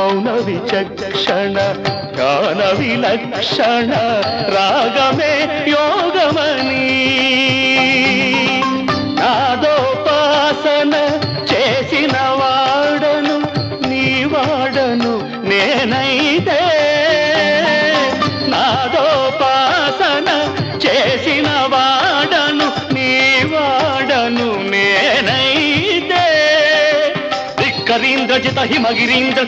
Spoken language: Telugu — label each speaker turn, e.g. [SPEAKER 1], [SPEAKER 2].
[SPEAKER 1] మౌన విచక్షణ గాన విలక్షణ రాగమే యోగమని నాదోపాసన చేసిన వాడను నీ వాడను నేనైతే। నాదోపాసన చేసిన వాడను నీ వాడను నేనైతే। ధిక్కరీంద్రజిత హిమగిరీంద్ర